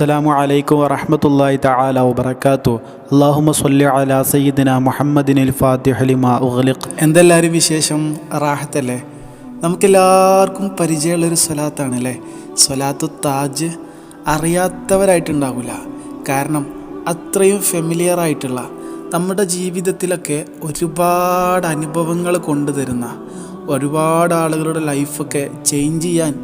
അസ്സലാമു അലൈക്കും വറഹ്മത്തുള്ളാഹി തആല വബറകാതുഹു. അല്ലാഹുമ്മ സ്വല്ലി അലാ സയ്യിദിന മുഹമ്മദിനിൽ ഫാത്തിഹ ലിമാ ഉഗ്ലിഖ്. എന്തെല്ലാവരും വിശേഷം? റാഹത്തല്ലേ? നമുക്കെല്ലാവർക്കും പരിചയമുള്ളൊരു സ്വലാത്താണ് അല്ലേ സ്വലാത്തു താജ് അറിയാത്തവരായിട്ടുണ്ടാവില്ല കാരണം അത്രയും ഫെമിലിയർ ആയിട്ടുള്ള നമ്മുടെ ജീവിതത്തിലൊക്കെ ഒരുപാട് അനുഭവങ്ങൾ കൊണ്ടുതരുന്ന ഒരുപാട് ആളുകളുടെ ലൈഫൊക്കെ ചേഞ്ച് ചെയ്യാൻ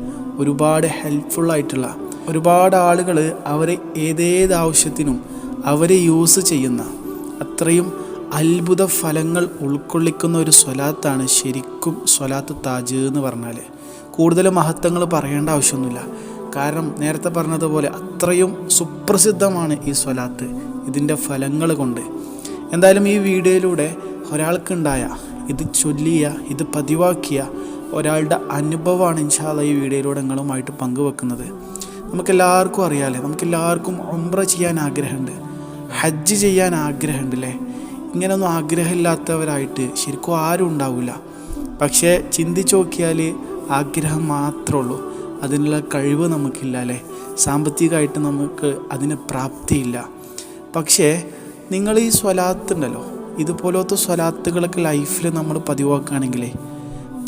ഒരുപാട് ഹെൽപ്ഫുള്ളായിട്ടുള്ള ഒരുപാട് ആളുകൾ അവരെ ഏതേത് ആവശ്യത്തിനും അവരെ യൂസ് ചെയ്യുന്ന അത്രയും അത്ഭുത ഫലങ്ങൾ ഉൾക്കൊള്ളിക്കുന്ന ഒരു സ്വലാത്താണ് ശരിക്കും സ്വലാത്ത് താജ് എന്ന് പറഞ്ഞാൽ കൂടുതൽ മഹത്വങ്ങൾ പറയേണ്ട ആവശ്യമൊന്നുമില്ല. കാരണം നേരത്തെ പറഞ്ഞതുപോലെ അത്രയും സുപ്രസിദ്ധമാണ് ഈ സ്വലാത്ത് ഇതിന്റെ ഫലങ്ങൾ കൊണ്ട്. എന്തായാലും ഈ വീഡിയോയിലൂടെ ഒരാൾക്കുണ്ടായ ഇത് ചൊല്ലിയ ഇത് പതിവാക്കിയ ഒരാളുടെ അനുഭവമാണ് ഇൻഷാല്ല ഈ വീഡിയോയിലൂടെ നിങ്ങളുമായിട്ട് പങ്കുവെക്കുന്നത്. നമുക്കെല്ലാവർക്കും അറിയാമല്ലേ നമുക്കെല്ലാവർക്കും ഉംറ ചെയ്യാൻ ആഗ്രഹമുണ്ട് ഹജ്ജ് ചെയ്യാൻ ആഗ്രഹമുണ്ട് അല്ലേ ഇങ്ങനെയൊന്നും ആഗ്രഹമില്ലാത്തവരായിട്ട് ശരിക്കും ആരും ഉണ്ടാവില്ല. പക്ഷേ ചിന്തിച്ച് നോക്കിയാൽ ആഗ്രഹം മാത്രമേ ഉള്ളൂ അതിനുള്ള കഴിവ് നമുക്കില്ല അല്ലേ? സാമ്പത്തികമായിട്ട് നമുക്ക് അതിന് പ്രാപ്തിയില്ല. പക്ഷേ നിങ്ങൾ ഈ സ്വലാത്ത് ഉണ്ടല്ലോ ഇതുപോലത്തെ സ്വലാത്തുകളൊക്കെ ലൈഫിൽ നമ്മൾ പതിവാക്കുകയാണെങ്കിലേ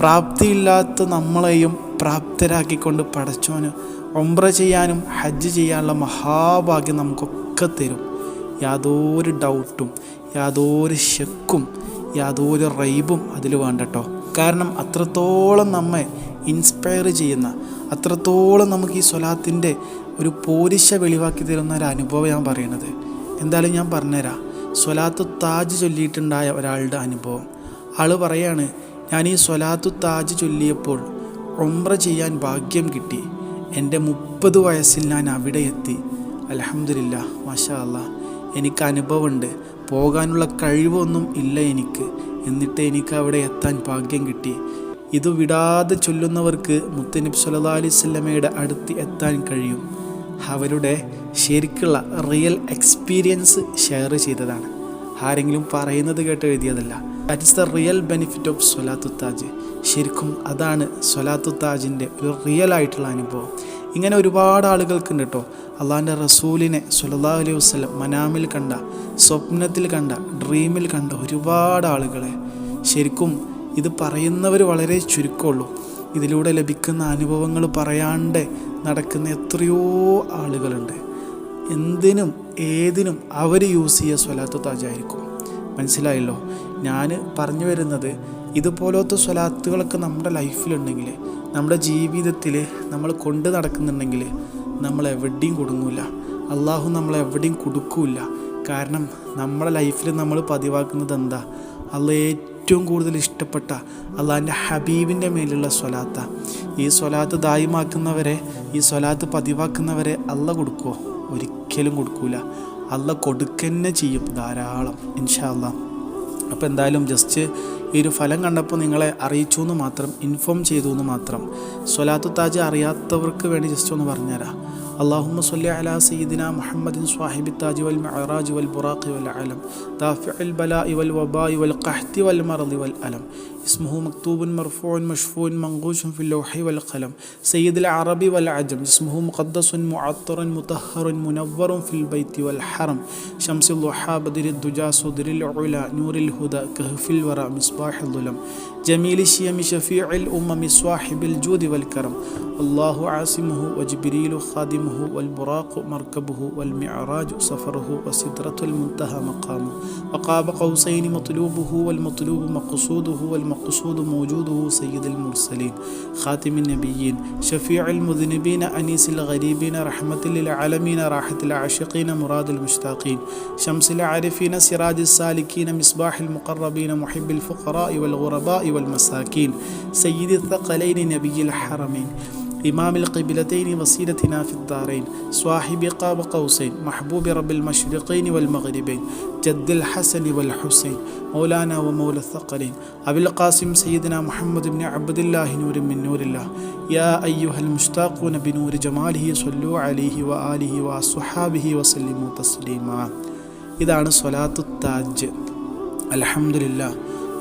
പ്രാപ്തിയില്ലാത്ത നമ്മളെയും പ്രാപ്തരാക്കിക്കൊണ്ട് പടച്ചോന് ഒമ്പ്ര ചെയ്യാനും ഹജ്ജ് ചെയ്യാനുള്ള മഹാഭാഗ്യം നമുക്കൊക്കെ തരും. യാതൊരു ഡൗട്ടും യാതൊരു ശക്കും യാതൊരു റൈബും അതിൽ വേണ്ടട്ടോ കാരണം അത്രത്തോളം നമ്മെ ഇൻസ്പയർ ചെയ്യുന്ന അത്രത്തോളം നമുക്ക് ഈ സ്വലാത്തിന്റെ ഒരു പോരിശ വെളിവാക്കി തരുന്ന ഒരു അനുഭവം ഞാൻ പറയണത് എന്തായാലും ഞാൻ പറഞ്ഞുതരാം. സ്വലാത്തു താജ് ചൊല്ലിയിട്ടുണ്ടായ ഒരാളുടെ അനുഭവം. ആൾ പറയാണ് ഞാൻ ഈ സ്വലാത്തു താജ് ചൊല്ലിയപ്പോൾ ഒമ്ര ചെയ്യാൻ ഭാഗ്യം കിട്ടി. എന്റെ മുപ്പത് വയസ്സിൽ ഞാൻ അവിടെ എത്തി. അലഹമില്ല മാഷാ അല്ല എനിക്ക് അനുഭവമുണ്ട്. പോകാനുള്ള കഴിവൊന്നും ഇല്ല എനിക്ക്. എന്നിട്ട് എനിക്ക് അവിടെ എത്താൻ ഭാഗ്യം കിട്ടി. ഇത് വിടാതെ ചൊല്ലുന്നവർക്ക് മുത്തനബ് സല്ലാ അലൈഹി സ്വല്ലമയുടെ അടുത്ത് എത്താൻ കഴിയും. അവരുടെ ശരിക്കുള്ള റിയൽ എക്സ്പീരിയൻസ് ഷെയർ ചെയ്തതാണ്. ആരെങ്കിലും പറയുന്നത് കേട്ട് എഴുതിയതല്ല. That is the real benefit of Solathu Taj. ശരിക്കും അതാണ് സൊലാത്തു താജിന്റെ ഒരു റിയൽ ആയിട്ടുള്ള അനുഭവം. ഇങ്ങനെ ഒരുപാട് ആളുകൾക്കുണ്ട് കേട്ടോ. അള്ളാഹിന്റെ റസൂലിനെ സുലതാ അലൈഹി വസ്ലം മനാമിൽ കണ്ട സ്വപ്നത്തിൽ കണ്ട ഡ്രീമിൽ കണ്ട ഒരുപാട് ആളുകളെ. ശരിക്കും ഇത് പറയുന്നവർ വളരെ ചുരുക്കമുള്ളൂ. ഇതിലൂടെ ലഭിക്കുന്ന അനുഭവങ്ങൾ പറയാണ്ട് നടക്കുന്ന എത്രയോ ആളുകളുണ്ട്. എന്തിനും ഏതിനും അവർ യൂസ് ചെയ്യുക സ്വലാത്തു താജായിരിക്കും മനസ്സിലായല്ലോ? ഞാൻ പറഞ്ഞു വരുന്നത് ഇതുപോലത്തെ സ്വലാത്തുകളൊക്കെ നമ്മുടെ ലൈഫിലുണ്ടെങ്കിൽ നമ്മുടെ ജീവിതത്തിൽ നമ്മൾ കൊണ്ട് നടക്കുന്നുണ്ടെങ്കിൽ നമ്മൾ എവിടെയും കൊടുങ്ങൂല. അള്ളാഹു നമ്മൾ എവിടെയും കൊടുക്കൂല കാരണം നമ്മുടെ ലൈഫിൽ നമ്മൾ പതിവാക്കുന്നത് എന്താ? അള്ള ഏറ്റവും കൂടുതൽ ഇഷ്ടപ്പെട്ട അള്ളാഹിന്റെ ഹബീബിന്റെ മേലുള്ള സ്വലാത്ത. ഈ സ്വലാത്ത് ദായിമാക്കുന്നവരെ ഈ സ്വലാത്ത് പതിവാക്കുന്നവരെ അള്ള കൊടുക്കുമോ ഒരിക്കലും കൊടുക്കൂല. അള്ള കൊടുക്കന്നെ ചെയ്യും ധാരാളം ഇൻഷാ അല്ലാ അപ്പോൾ എന്തായാലും ജസ്റ്റ് ഈ ഒരു ഫലം കണ്ടപ്പോൾ നിങ്ങളെ അറിയിച്ചു എന്ന് മാത്രം ഇൻഫോം ചെയ്തു എന്ന് മാത്രം സ്വലാത്തു താജ് അറിയാത്തവർക്ക് വേണ്ടി ജസ്റ്റ് ഒന്ന് പറഞ്ഞുതരാം اللهم صل على سيدنا محمد صاحب التاج والمعراج والبراق والعلم دافع البلاء والوباء والقحط والمرض والألم اسمه مكتوب مرفوع مشفوع منقوش في اللوح والقلم. سيد العرب والعجم اسمه مقدس معطر مطهر منور في البيت والحرم. شمس الضحى بدر الدجى صدر العلا نور الهدى كهف الورى مصباح الظلم. جميل الشيم شفيع الأمم صاحب الجود والكرم. الله عاصمه وجبريل خادمه والبراق مركبه والمعراج سفره وسدرة المنتهى مقامه. وقاب قوسين مطلوبه والمطلوب مقصوده والمقصود موجوده سيد المرسلين خاتم النبيين شفيع المذنبين أنيس الغريبين رحمة للعالمين راحة العاشقين مراد المشتاقين شمس العارفين سراج السالكين مصباح المقربين محب الفقراء والغرباء والمساكين سيد الثقلين نبي الحرمين. إمام القبلتين وسيلتنا في الدارين صاحب قاب قوسين محبوب رب المشرقين والمغربين جد الحسن والحسين مولانا ومولى الثقلين أبي القاسم سيدنا محمد بن عبد الله نور من نور الله يا أيها المشتاقون بنور جماله صلوا عليه وآله وصحابه وسلموا تسليما ഇതാണ് സ്വലാത്തു താജ് അലഹമില്ല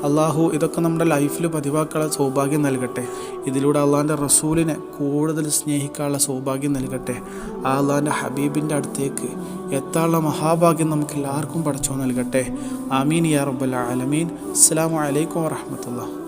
അള്ളാഹു ഇതൊക്കെ നമ്മുടെ ലൈഫിൽ പതിവാക്കാനുള്ള സൗഭാഗ്യം നൽകട്ടെ. ഇതിലൂടെ അള്ളാഹിന്റെ റസൂലിനെ കൂടുതൽ സ്നേഹിക്കാനുള്ള സൗഭാഗ്യം നൽകട്ടെ. ആ അള്ളാഹിന്റെ ഹബീബിന്റെ അടുത്തേക്ക് എത്താനുള്ള മഹാഭാഗ്യം നമുക്ക് എല്ലാവർക്കും പഠിച്ചോ നൽകട്ടെ. ആമീൻ യാ റബ്ബൽ ആലമീൻ. അസ്സാം വലൈക്കും വാഹമത്തുള്ള